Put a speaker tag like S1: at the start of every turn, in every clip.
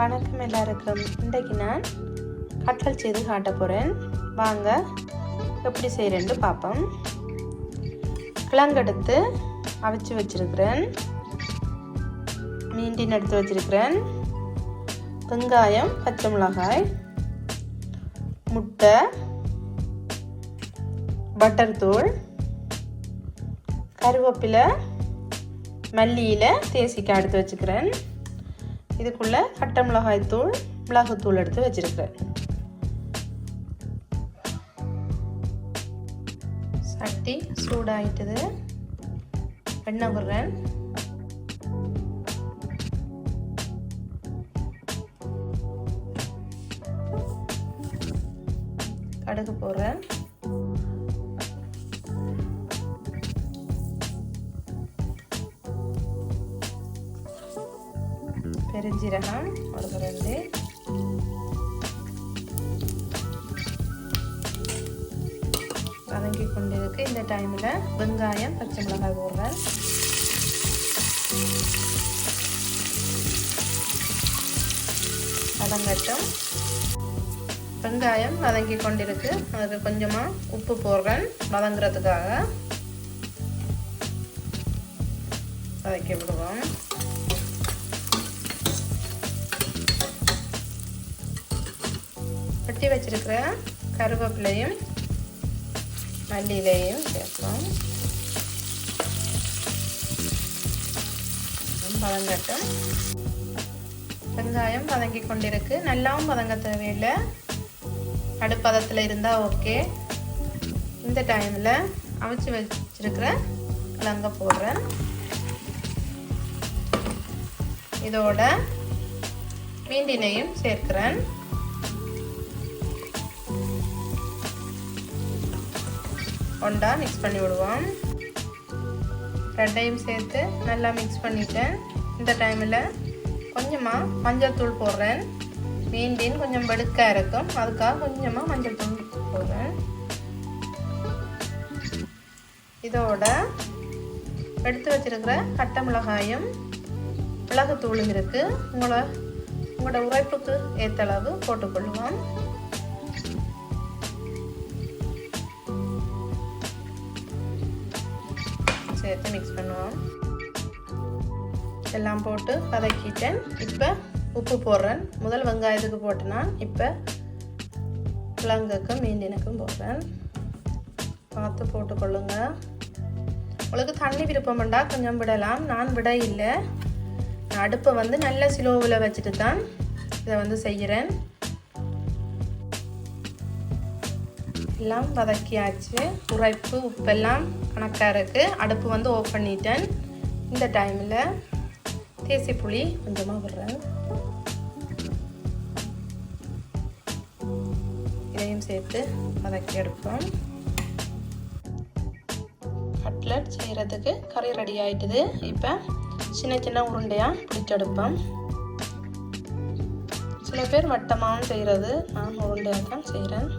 S1: வணக்கம் எல்லாருக்கும். இன்றைக்கு நான் கற்றல் செய்து காட்ட போகிறேன் வாங்க எப்படி செய்கிறேன்னு பார்ப்போம். கிழங்கெடுத்து அவிச்சு வச்சிருக்கிறேன். மீண்டின் எடுத்து வச்சிருக்கிறேன். வெங்காயம் பச்சை மிளகாய் முட்டை பட்டர் தூள் கருவேப்பிலை மல்லியில் தேசிக்காய் எடுத்து வச்சுக்கிறேன் இதுக்குள்ளே கட்டை மிளகாய் தூள் மிளகுத்தூள் எடுத்து வச்சுருக்கிறேன் சட்டி சூடாயிட்டுது. எண்ணெய் விடுறேன் கடுகு போடுறேன். பெருஞ்சீரகம் ஒரு ரெண்டு வதங்கி கொண்டிருக்கு. இந்த டைமில் வெங்காயம் பச்சை மிளகாய் போடுறேன். வதங்கட்டும். வெங்காயம் வதங்கி கொண்டிருக்கு. அதுக்கு கொஞ்சமாக உப்பு போடுறேன் வதங்குறதுக்காக. வதக்கி விடுவோம். வெட்டி வச்சிருக்கிற கருவேப்பிலையும் மல்லியிலையும் சேர்ப்போம். வதங்கட்டும். வெங்காயம் வதங்கி கொண்டிருக்கு. நல்லாவும் வதங்க தேவையில்லை. அடுப்பதத்தில் இருந்தால் ஓகே. இந்த டைமில் அவிச்சு வச்சிருக்கிற கிழங்க போடுறேன். இதோட மீண்டினையும் சேர்க்கிறேன். ஒண்டா மிக்ஸ் பண்ணி விடுவோம். ரெண்டையும் சேர்த்து நல்லா மிக்ஸ் பண்ணிட்டேன் இந்த டைமில் கொஞ்சமாக மஞ்சள் தூள் போடுறேன். மீண்டின் கொஞ்சம் வெடுக்காக இருக்கும். அதுக்காக கொஞ்சமாக மஞ்சள் தூள் போடுறேன். இதோட எடுத்து வச்சிருக்கிற கட்டை மிளகாயும் மிளகுத்தூளும் இருக்குது உங்களை உங்களோட உரைப்புக்கு ஏற்ற அளவு போட்டுக்கொள்ளுவோம் சேர்த்து மிக்ஸ் பண்ணுவோம். எல்லாம் போட்டு வதக்கிட்டேன். இப்போ உப்பு போடுறேன். முதல் வெங்காயத்துக்கு போட்டேன்னா இப்போ கிழங்குக்கும் மீண்டினுக்கும் போடுறேன். பார்த்து போட்டுக்கொள்ளுங்க உங்களுக்கு தண்ணி விருப்பம் கொஞ்சம் விடலாம். நான் விட இல்லை. அடுப்பை வந்து நல்ல சிலோவில் வச்சுட்டு தான் இதை வந்து செய்கிறேன் எல்லாம் வதக்கியாச்சு. உரைப்பு உப்பெல்லாம் கணக்காக இருக்குது அடுப்பு வந்து ஆஃப் பண்ணிட்டேன். இந்த டைமில் தேசி புளி கொஞ்சமாக விடுறேன். இதையும் சேர்த்து வதக்கி எடுப்போம். கட்லட் செய்கிறதுக்கு கறி ரெடி ஆகிட்டுது இப்போ சின்ன சின்ன உருண்டையாக பிடிச்செடுப்போம் சில பேர் வட்டமாகவும் செய்கிறது நான் உருண்டையாக தான் செய்கிறேன்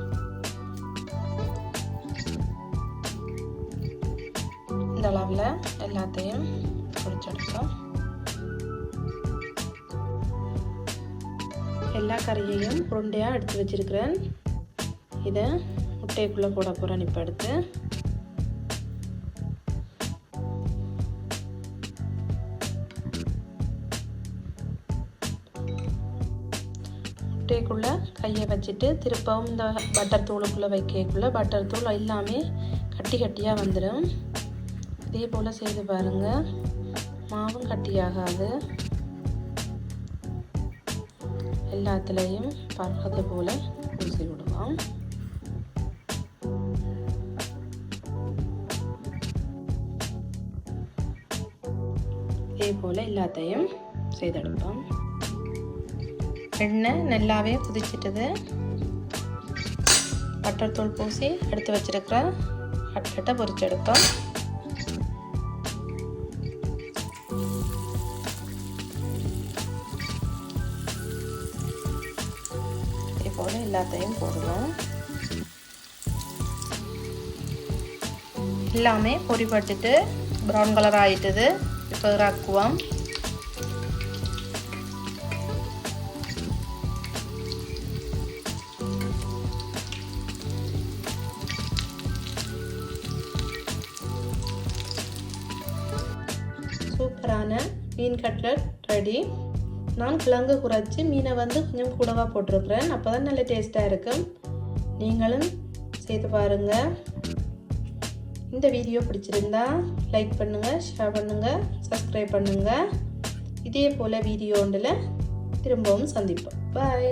S1: இந்த அளவில் எல்லாத்தையும் பிடிச்செடுப்போம் எல்லா கறியையும் உருண்டையாக எடுத்து வச்சிருக்கிறேன். இதை முட்டைக்குள்ளே போட போகிறேன் இப்போ எடுத்து. முட்டைக்குள்ளே கையை வச்சுட்டு திருப்பவும் இந்த பட்டர் தூளுக்குள்ளே வைக்கக்குள்ளே பட்டர் தூள் எல்லாமே கட்டி கட்டியாக வந்துடும் இதே போல் செய்து பாருங்கள் மாவும் கட்டியாகாது. எல்லாத்துலேயும் பறக்கிறது போல் பூசி விடுவோம். இதே போல் எல்லாத்தையும் செய்தெடுப்போம். எண்ணெய் நல்லாவே குதிச்சிட்டது பட்டர் தூள் பூசி எடுத்து வச்சிருக்கிற கட்லெட்டை எடுப்போம். போல் எல்லாத்தையும் போடுவோம் எல்லாமே பொடிப்பட்டுட்டு ப்ரௌன் கலர் ஆகிட்டது இப்போ இறக்குவோம் சூப்பரான மீன் கட்லட் ரெடி நான் கிழங்கு குறைச்சி மீனை வந்து கொஞ்சம் கூடவாக போட்டிருக்கிறேன். அப்போ தான் நல்ல டேஸ்ட்டாக இருக்கும் நீங்களும் செய்து பாருங்கள் இந்த வீடியோ பிடிச்சிருந்தா லைக் பண்ணுங்கள் ஷேர் பண்ணுங்கள் சப்ஸ்கிரைப் பண்ணுங்கள் இதே போல் வீடியோ ஒன்றில் திரும்பவும் சந்திப்போம். பாய்